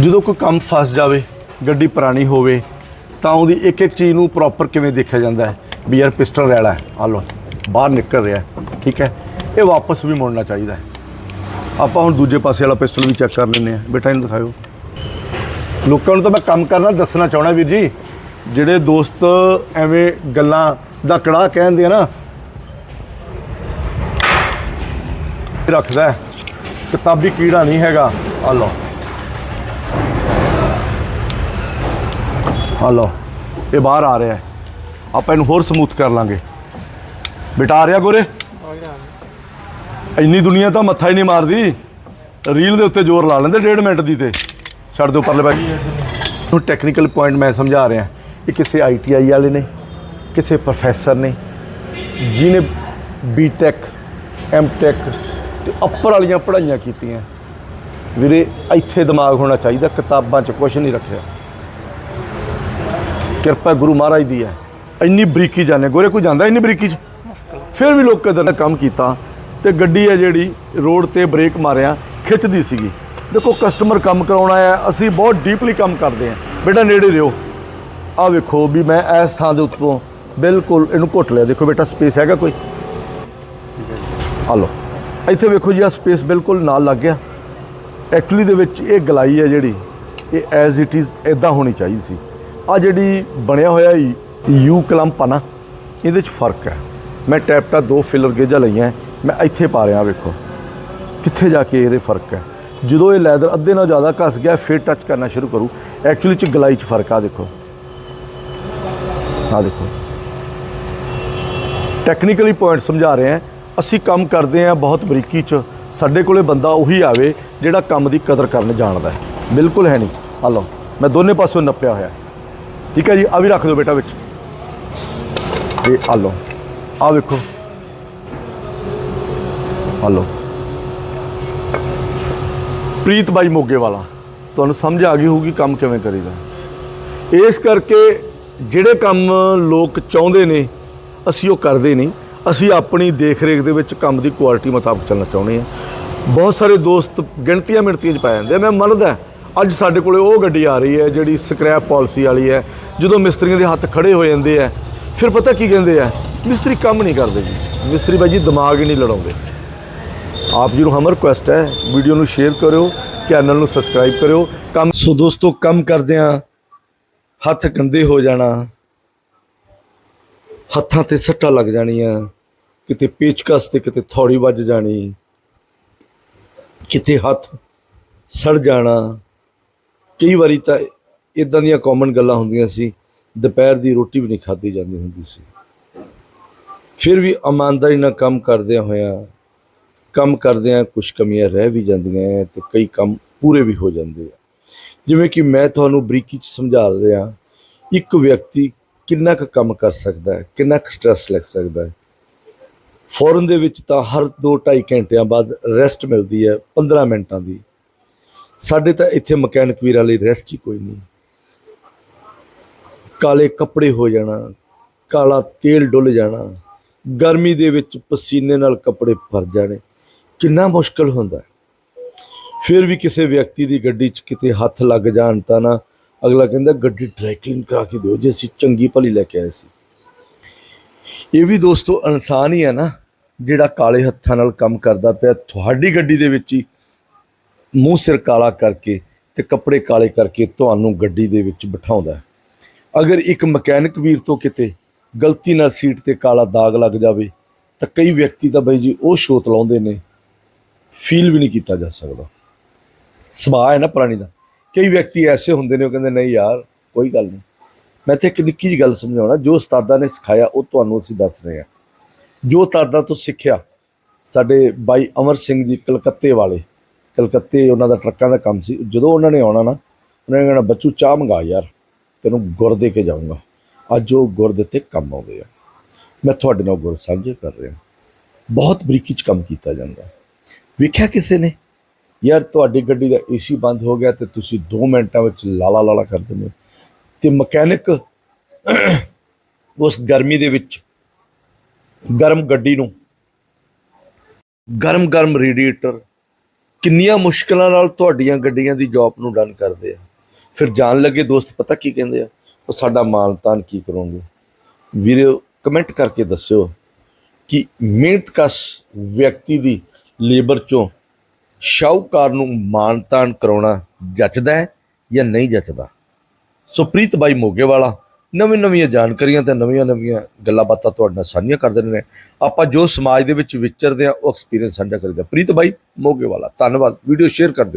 ਜਦੋਂ ਕੋਈ ਕੰਮ ਫਸ ਜਾਵੇ, ਗੱਡੀ ਪੁਰਾਣੀ ਹੋਵੇ, ਤਾਂ ਉਹਦੀ ਇੱਕ ਇੱਕ ਚੀਜ਼ ਨੂੰ ਪ੍ਰੋਪਰ ਕਿਵੇਂ ਦੇਖਿਆ ਜਾਂਦਾ ਹੈ? ਵੀ ਯਾਰ ਪਿਸਟਲ ਰੈਲਾ ਹੈ, ਆ ਲਓ, ਬਾਹਰ ਨਿਕਲ ਰਿਹਾ ਠੀਕ ਹੈ? ਇਹ ਵਾਪਸ ਵੀ ਮੁੜਨਾ ਚਾਹੀਦਾ ਹੈ। ਆਪਾਂ ਹੁਣ ਦੂਜੇ ਪਾਸੇ ਵਾਲਾ ਪਿਸਟਲ ਵੀ ਚੈੱਕ ਕਰ ਲੈਂਦੇ ਆ ਬੇਟਾ ਇਹਨੂੰ ਦਿਖਾਓ ਲੋਕਾਂ ਨੂੰ ਤਾਂ ਮੈਂ ਕੰਮ ਕਰਨਾ ਦੱਸਣਾ ਚਾਹਣਾ ਵੀਰ ਜੀ। ਜਿਹੜੇ ਦੋਸਤ ਐਵੇਂ ਗੱਲਾਂ ਦਾ ਕੜਾ ਕਹਿੰਦੇ ਆ ਨਾ ਰੱਖਦਾ ਕਿਤਾਬੀ ਕੀੜਾ ਨਹੀਂ ਹੈਗਾ। ਆ ਲਓ। ਆ ਲਓ, ਇਹ ਬਾਹਰ ਆ ਰਿਹਾ ਹੈ। ਆਪਾਂ ਇਹਨੂੰ ਹੋਰ ਸਮੂਥ ਕਰ ਲਾਂਗੇ। ਬੇਟਾ ਆ ਰਿਹਾ ਗੋਰੇ? ਇੰਨੀ ਦੁਨੀਆ ਤਾਂ ਮੱਥਾ ਹੀ ਨਹੀਂ ਮਾਰਦੀ। ਰੀਲ ਦੇ ਉੱਤੇ ਜ਼ੋਰ ਲਾ ਲੈਂਦੇ ਡੇਢ ਮਿੰਟ ਦੀ ਤੇ। ਛੱਡ ਦਿਓ ਪਰਲੇ ਬਾਈ ਨੂੰ ਟੈਕਨੀਕਲ ਪੁਆਇੰਟ ਮੈਂ ਸਮਝਾ ਰਿਹਾ। ਇਹ ਕਿਸੇ ਆਈਟੀਆਈ ਵਾਲੇ ਨੇ, ਕਿਸੇ ਪ੍ਰੋਫੈਸਰ ਨੇ, ਜਿਹਨੇ ਬੀਟੈਕ ਐਮਟੈਕ ਤੇ ਅੱਪਰ ਵਾਲੀਆਂ ਪੜ੍ਹਾਈਆਂ ਕੀਤੀਆਂ। ਵੀਰੇ, ਇੱਥੇ ਦਿਮਾਗ ਹੋਣਾ ਚਾਹੀਦਾ, ਕਿਤਾਬਾਂ 'ਚ ਕੁਝ ਨਹੀਂ ਰੱਖਿਆ। ਕਿਰਪਾ ਗੁਰੂ ਮਹਾਰਾਜ ਦੀ ਹੈ। ਇੰਨੀ ਬਰੀਕੀ ਜਾਣੇ, ਗੋਰੇ ਕੋਈ ਜਾਂਦਾ ਇੰਨੀ ਬਰੀਕੀ 'ਚ? ਫਿਰ ਵੀ ਲੋਕ ਕਦਰ ਕੰਮ ਕੀਤਾ ਤੇ ਗੱਡੀ ਹੈ ਜਿਹੜੀ ਰੋਡ ਤੇ ਬ੍ਰੇਕ ਮਾਰਿਆ, ਖਿੱਚਦੀ ਸੀਗੀ। ਦੇਖੋ, ਕਸਟਮਰ ਕੰਮ ਕਰਾਉਣਾ ਹੈ ਅਸੀਂ ਬਹੁਤ ਡੀਪਲੀ ਕੰਮ ਕਰਦੇ ਹਾਂ। ਬੇਟਾ ਨੇੜੇ ਰਿਓ ਆ ਵੇਖੋ ਵੀ ਮੈਂ ਇਸ ਥਾਂ ਦੇ ਉੱਤੋਂ ਬਿਲਕੁਲ ਇਹਨੂੰ ਘੁੱਟ ਲਿਆ। ਦੇਖੋ ਬੇਟਾ ਸਪੇਸ ਹੈਗਾ ਕੋਈ? ਆ ਲਓ। ਇੱਥੇ ਵੇਖੋ ਜੀ ਆ ਸਪੇਸ ਬਿਲਕੁਲ ਨਾਲ ਲੱਗ ਗਿਆ। ਐਕਚੁਅਲੀ ਦੇ ਵਿੱਚ ਇਹ ਗਲਾਈ ਹੈ ਜਿਹੜੀ, ਇਹ ਐਜ਼ ਇਟ ਇਜ਼ ਇਦਾਂ ਹੋਣੀ ਚਾਹੀਦੀ ਸੀ। ਆ ਜਿਹੜੀ ਬਣਿਆ ਹੋਇਆ ਯੂ ਕਲੰਪ ਆ ਨਾ, ਇਹਦੇ 'ਚ ਫ਼ਰਕ ਹੈ। ਮੈਂ ਟੈਪਟਾ ਦੋ ਫਿਲਰ ਗੇਜਾਂ ਲਈਆਂ, ਮੈਂ ਇੱਥੇ ਪਾ ਰਿਹਾ ਵੇਖੋ। ਕਿੱਥੇ ਜਾ ਕੇ ਇਹਦੇ ਫ਼ਰਕ ਹੈ? ਜਦੋਂ ਇਹ ਲੈਦਰ ਅੱਧੇ ਨਾਲ ਜ਼ਿਆਦਾ ਘਸ ਗਿਆ, ਫਿਰ ਟੱਚ ਕਰਨਾ ਸ਼ੁਰੂ ਕਰੂ। ਐਕਚੁਅਲੀ ਚ ਗਲਾਈ ਚ ਫ਼ਰਕ ਆ, ਦੇਖੋ। ਆ ਦੇਖੋ। ਟੈਕਨੀਕਲੀ ਪੁਆਇੰਟ ਸਮਝਾ ਰਹੇ ਹਾਂ। ਅਸੀਂ ਕੰਮ ਕਰਦੇ ਹਾਂ ਬਹੁਤ ਬਰੀਕੀ ਚ। ਸਾਡੇ ਕੋਲੇ ਬੰਦਾ ਉਹੀ ਆਵੇ ਜਿਹੜਾ ਕੰਮ ਦੀ ਕਦਰ ਕਰਨ ਜਾਣਦਾ ਬਿਲਕੁਲ ਹੈ ਨਹੀਂ। ਆ ਲਓ, ਮੈਂ ਦੋਨੇ ਪਾਸੋਂ ਨੱਪਿਆ ਹੋਇਆ। ਠੀਕ ਹੈ ਜੀ ਆ ਵੀ ਰੱਖ ਦਿਓ ਬੇਟਾ ਵਿੱਚ। ਇਹ ਆ ਲਓ ਆ ਵੇਖੋ। ਆ ਲਓ। ਪ੍ਰੀਤ ਬਾਈ ਮੋਗੇ ਵਾਲਾ, ਤੁਹਾਨੂੰ ਸਮਝ ਆ ਗਈ ਹੋਊਗੀ ਕੰਮ ਕਿਵੇਂ ਕਰੀਦਾ ਇਸ ਕਰਕੇ ਜਿਹੜੇ ਕੰਮ ਲੋਕ ਚਾਹੁੰਦੇ ਨੇ, ਅਸੀਂ ਉਹ ਕਰਦੇ ਨਹੀਂ। ਅਸੀਂ ਆਪਣੀ ਦੇਖ ਰੇਖ ਦੇ ਵਿੱਚ ਕੰਮ ਦੀ ਕੁਆਲਿਟੀ ਮੁਤਾਬਕ ਚੱਲਣਾ ਚਾਹੁੰਦੇ ਹਾਂ। ਬਹੁਤ ਸਾਰੇ ਦੋਸਤ ਗਿਣਤੀਆਂ ਮਿਣਤੀਆਂ 'ਚ ਪੈ ਜਾਂਦੇ ਆ। ਮੈਂ ਮੰਨਦਾ। ਅੱਜ ਸਾਡੇ ਕੋਲੇ ਉਹ ਗੱਡੀ ਆ ਰਹੀ ਹੈ ਜਿਹੜੀ ਸਕ੍ਰੈਪ ਪਾਲਿਸੀ ਵਾਲੀ ਹੈ, ਜਦੋਂ ਮਿਸਤਰੀਆਂ ਦੇ ਹੱਥ ਖੜੇ ਹੋ ਜਾਂਦੇ ਆ ਫਿਰ ਪਤਾ ਕੀ ਕਹਿੰਦੇ ਆ ਮਿਸਤਰੀ ਕੰਮ ਨਹੀਂ ਕਰਦੇ ਜੀ। ਮਿਸਤਰੀ ਬਾਈ ਜੀ ਦਿਮਾਗ ਹੀ ਨਹੀਂ ਲੜਾਉਂਦੇ। ਆਪ ਜੀ ਨੂੰ ਹਮ ਰਿਕੁਐਸਟ ਹੈ, ਵੀਡੀਓ ਨੂੰ ਸ਼ੇਅਰ ਕਰਿਓ ਚੈਨਲ ਨੂੰ ਸਬਸਕ੍ਰਾਈਬ ਕਰਿਓ। ਕੰਮ ਸੋ ਦੋਸਤੋ, ਕੰਮ ਕਰਦਿਆਂ ਹੱਥ ਗੰਦੇ ਹੋ ਜਾਣਾ, ਹੱਥਾਂ ਤੇ ਸੱਟਾਂ ਲੱਗ ਜਾਣੀਆਂ, ਕਿਤੇ ਪੇਚਕਸ ਤੇ ਕਿਤੇ ਥੋੜੀ ਵੱਜ ਜਾਣੀ, ਕਿਤੇ ਹੱਥ ਸੜ ਜਾਣਾ ਕਈ ਵਾਰੀ ਤਾਂ ਇਦਾਂ ਦੀਆਂ ਕਾਮਨ ਗੱਲਾਂ ਹੁੰਦੀਆਂ ਸੀ, ਦੁਪਹਿਰ ਦੀ ਰੋਟੀ ਵੀ ਨਹੀਂ ਖਾਧੀ ਜਾਂਦੀ ਹੁੰਦੀ ਸੀ। ਫਿਰ ਵੀ ਇਮਾਨਦਾਰੀ ਨਾਲ ਕੰਮ ਕਰਦਿਆਂ ਹੋਇਆਂ, ਕੰਮ ਕਰਦਿਆਂ ਕੁਝ ਕਮੀਆਂ ਰਹਿ ਵੀ ਜਾਂਦੀਆਂ ਹੈ ਤੇ ਕਈ ਕੰਮ ਪੂਰੇ ਵੀ ਹੋ ਜਾਂਦੇ ਆ। ਜਿਵੇਂ ਕਿ ਮੈਂ ਤੁਹਾਨੂੰ ਬਰੀਕੀ ਚ ਸਮਝਾ ਰਿਹਾ, ਇੱਕ ਵਿਅਕਤੀ ਕਿੰਨਾ ਕੁ ਕੰਮ ਕਰ ਸਕਦਾ ਹੈ, ਕਿੰਨਾ ਕੁ ਸਟ੍ਰੈਸ ਲੈ ਸਕਦਾ ਹੈ। ਫੋਰਨ ਦੇ ਵਿੱਚ ਤਾਂ ਹਰ 2-2.5 ਘੰਟਿਆਂ ਬਾਅਦ ਰੈਸਟ ਮਿਲਦੀ ਹੈ 15 ਮਿੰਟਾਂ ਦੀ। ਸਾਡੇ ਤਾਂ ਇੱਥੇ ਮਕੈਨਿਕ ਵੀਰਾਂ ਲਈ ਰੈਸਟ ਹੀ ਕੋਈ ਨਹੀਂ। ਕਾਲੇ ਕੱਪੜੇ ਹੋ ਜਾਣਾ, ਕਾਲਾ ਤੇਲ ਡੁੱਲ ਜਾਣਾ, ਗਰਮੀ ਦੇ ਵਿੱਚ ਪਸੀਨੇ ਨਾਲ ਕੱਪੜੇ ਭਰ ਜਾਣੇ, ਕਿੰਨਾ ਮੁਸ਼ਕਲ ਹੁੰਦਾ ਫਿਰ ਵੀ ਕਿਸੇ ਵਿਅਕਤੀ ਦੀ ਗੱਡੀ 'ਚ ਕਿਤੇ ਹੱਥ ਲੱਗ ਜਾਣ ਤਾਂ ਨਾ ਅਗਲਾ ਕਹਿੰਦਾ, ਗੱਡੀ ਡਰਾਈ ਕਰਾ ਕੇ ਦਿਓ, ਜੇ ਅਸੀਂ ਚੰਗੀ ਭਲੀ ਲੈ ਕੇ ਆਏ ਸੀ। ਇਹ ਵੀ ਦੋਸਤੋ ਇਨਸਾਨ ਹੀ ਹੈ ਨਾ, ਜਿਹੜਾ ਕਾਲੇ ਹੱਥਾਂ ਨਾਲ ਕੰਮ ਕਰਦਾ ਪਿਆ, ਤੁਹਾਡੀ ਗੱਡੀ ਦੇ ਵਿੱਚ ਹੀ ਮੂੰਹ ਸਿਰ ਕਾਲਾ ਕਰਕੇ ਤੇ ਕੱਪੜੇ ਕਾਲੇ ਕਰਕੇ ਤੁਹਾਨੂੰ ਗੱਡੀ ਦੇ ਵਿੱਚ ਬਿਠਾਉਂਦਾ ਹੈ। ਅਗਰ ਇੱਕ ਮਕੈਨਿਕ ਵੀਰ ਤੋਂ ਕਿਤੇ ਗਲਤੀ ਨਾਲ ਸੀਟ ਤੇ ਕਾਲਾ ਦਾਗ ਲੱਗ ਜਾਵੇ, ਤਾਂ ਕਈ ਵਿਅਕਤੀ ਤਾਂ ਬਈ ਜੀ ਉਹ ਸ਼ੋਤ ਲਾਉਂਦੇ ਨੇ। ਫੀਲ ਵੀ ਨਹੀਂ ਕੀਤਾ ਜਾ ਸਕਦਾ। ਸੁਭਾਅ ਹੈ ਨਾ ਪ੍ਰਾਣੀ ਦਾ। ਕਈ ਵਿਅਕਤੀ ਐਸੇ ਹੁੰਦੇ ਨੇ ਉਹ ਕਹਿੰਦੇ, ਨਹੀਂ ਯਾਰ, ਕੋਈ ਗੱਲ ਨਹੀਂ। ਮੈਂ ਤੇ ਇੱਕ ਨਿੱਕੀ ਜਿਹੀ ਗੱਲ ਸਮਝਾਉਣਾ, ਜੋ ਉਸਤਾਦਾਂ ਨੇ ਸਿਖਾਇਆ, ਉਹ ਤੁਹਾਨੂੰ ਅਸੀਂ ਦੱਸ ਰਹੇ ਹਾਂ। ਜੋ ਉਸਤਾਦਾਂ ਤੋਂ ਸਿੱਖਿਆ, ਸਾਡੇ ਬਾਈ ਅਮਰ ਸਿੰਘ ਜੀ ਕਲਕੱਤੇ ਵਾਲੇ ਕਲਕੱਤੇ ਉਹਨਾਂ ਦਾ ਟਰੱਕਾਂ ਦਾ ਕੰਮ ਸੀ। ਜਦੋਂ ਉਹਨਾਂ ਨੇ ਆਉਣਾ ਨਾ, ਉਹਨਾਂ ਨੇ ਕਹਿਣਾ, ਬੱਚੂ, ਚਾਹ ਮੰਗਾ ਯਾਰ, ਤੈਨੂੰ ਗੁਰ ਦੇ ਕੇ ਜਾਊਂਗਾ। ਅੱਜ ਉਹ ਗੁਰ ਦਿੱਤੇ ਕੰਮ ਆਉਂਦੇ ਆ। ਮੈਂ ਤੁਹਾਡੇ ਨਾਲ ਗੁਰ ਸਾਂਝੇ ਕਰ ਰਿਹਾ। ਬਹੁਤ ਬਰੀਕੀ ਚ ਕੰਮ ਕੀਤਾ ਜਾਂਦਾ। ਵੇਖਿਆ ਕਿਸੇ ਨੇ? ਯਾਰ, ਤੁਹਾਡੀ ਗੱਡੀ ਦਾ ਏਸੀ ਬੰਦ ਹੋ ਗਿਆ ਤੇ ਤੁਸੀਂ 2 ਮਿੰਟਾਂ ਵਿੱਚ ਲਾਲਾ ਲਾਲਾ ਕਰ ਦਿੰਦੇ ਹੋ। ਤੇ ਮਕੈਨਿਕ ਉਸ ਗਰਮੀ ਦੇ ਵਿੱਚ ਗਰਮ ਗੱਡੀ ਨੂੰ ਗਰਮ ਗਰਮ ਰੇਡੀਏਟਰ ਕਿੰਨੀਆਂ ਮੁਸ਼ਕਲਾਂ ਨਾਲ ਤੁਹਾਡੀਆਂ ਗੱਡੀਆਂ ਦੀ ਜੌਬ ਨੂੰ ਡਨ ਕਰਦੇ ਆ। ਫਿਰ ਜਾਣ ਲੱਗੇ ਦੋਸਤ, ਪਤਾ ਕੀ ਕਹਿੰਦੇ ਆ? ਉਹ ਸਾਡਾ ਮਾਨਤਾਨ ਕੀ ਕਰੋਗੇ ਵੀਰੇ ਕਮੈਂਟ ਕਰਕੇ ਦੱਸਿਓ ਕਿ ਮਿਹਨਤਕਸ਼ ਵਿਅਕਤੀ ਦੀ ਲੇਬਰ ਚੋਂ ਸ਼ਾਹੂਕਾਰ ਨੂੰ ਮਾਨਤਾਨ ਕਰਾਉਣਾ ਜੱਚਦਾ ਹੈ ਜਾਂ ਨਹੀਂ ਜੱਚਦਾ? ਸੁਪ੍ਰੀਤ ਬਾਈ ਮੋਗੇ ਵਾਲਾ ਨਵੀਂ ਨਵੀਆਂ ਜਾਣਕਾਰੀਆਂ ਤੇ ਨਵੀਆਂ ਨਵੀਆਂ ਗੱਲਾਂ ਬਾਤਾਂ ਤੁਹਾਡੇ ਨਾਲ ਸਾਂਝੀਆਂ ਕਰਦੇ ਨੇ। ਆਪਾਂ ਜੋ ਸਮਾਜ ਦੇ ਵਿੱਚ ਵਿਚਰਦੇ ਆ ਉਹ ਐਕਸਪੀਰੀਅੰਸ ਸਾਂਝਾ ਕਰੀਦਾ। ਪ੍ਰੀਤ ਬਾਈ ਮੋਗੇ ਵਾਲਾ, ਧੰਨਵਾਦ। ਵੀਡੀਓ ਸ਼ੇਅਰ ਕਰ ਦਿਓ।